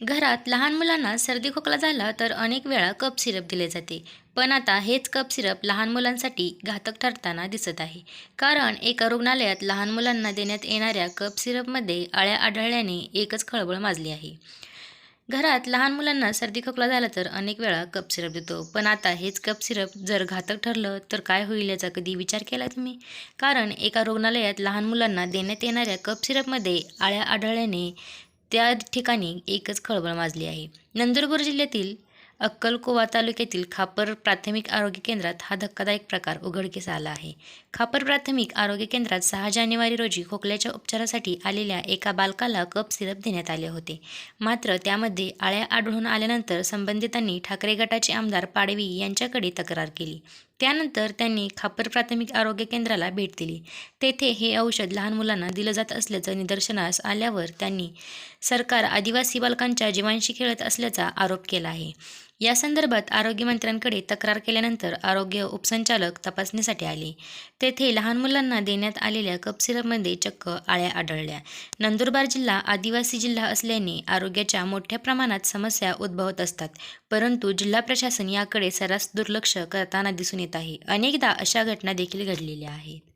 घरात लहान मुलांना सर्दी खोकला झाला तर अनेक वेळा कप सिरप दिले जाते. पण आता हेच कप सिरप लहान मुलांसाठी घातक ठरताना दिसत आहे. कारण एका रुग्णालयात लहान मुलांना देण्यात येणाऱ्या कप सिरपमध्ये आळ्या आढळल्याने एकच खळबळ माजली आहे. घरात लहान मुलांना सर्दी खोकला झाला तर अनेक वेळा कप सिरप देतो. पण आता हेच कप सिरप जर घातक ठरलं तर काय होईल याचा कधी विचार केला तुम्ही? कारण एका रुग्णालयात लहान मुलांना देण्यात येणाऱ्या कप सिरपमध्ये आळ्या आढळल्याने त्या ठिकाणी एकच खळबळ माजली आहे. नंदुरबार जिल्ह्यातील अक्कलकोवा तालुक्यातील खापर प्राथमिक आरोग्य केंद्रात हा धक्कादायक प्रकार उघडकीस आला आहे. खापर प्राथमिक आरोग्य केंद्रात सहा जानेवारी रोजी खोकल्याच्या उपचारासाठी आलेल्या एका बालकाला कप सिरप देण्यात आले होते. मात्र त्यामध्ये आळ्या आढळून आल्यानंतर संबंधितांनी ठाकरे गटाचे आमदार पाडवी यांच्याकडे तक्रार केली. त्यानंतर त्यांनी खापर प्राथमिक आरोग्य केंद्राला भेट दिली. तेथे हे औषध लहान मुलांना दिलं जात असल्याचं निदर्शनास आल्यावर त्यांनी सरकार आदिवासी बालकांच्या जीवांशी खेळत असल्याचा आरोप केला आहे. या संदर्भात आरोग्यमंत्र्यांकडे तक्रार केल्यानंतर आरोग्य उपसंचालक तपासणीसाठी आले. तेथे लहान मुलांना देण्यात आलेल्या कप सिरपमध्ये चक्क आळ्या आढळल्या. नंदुरबार जिल्हा आदिवासी जिल्हा असल्याने आरोग्याच्या मोठ्या प्रमाणात समस्या उद्भवत असतात. परंतु जिल्हा प्रशासन याकडे सर्रास दुर्लक्ष करताना दिसून येत आहे. अनेकदा अशा घटना देखील घडलेल्या आहेत.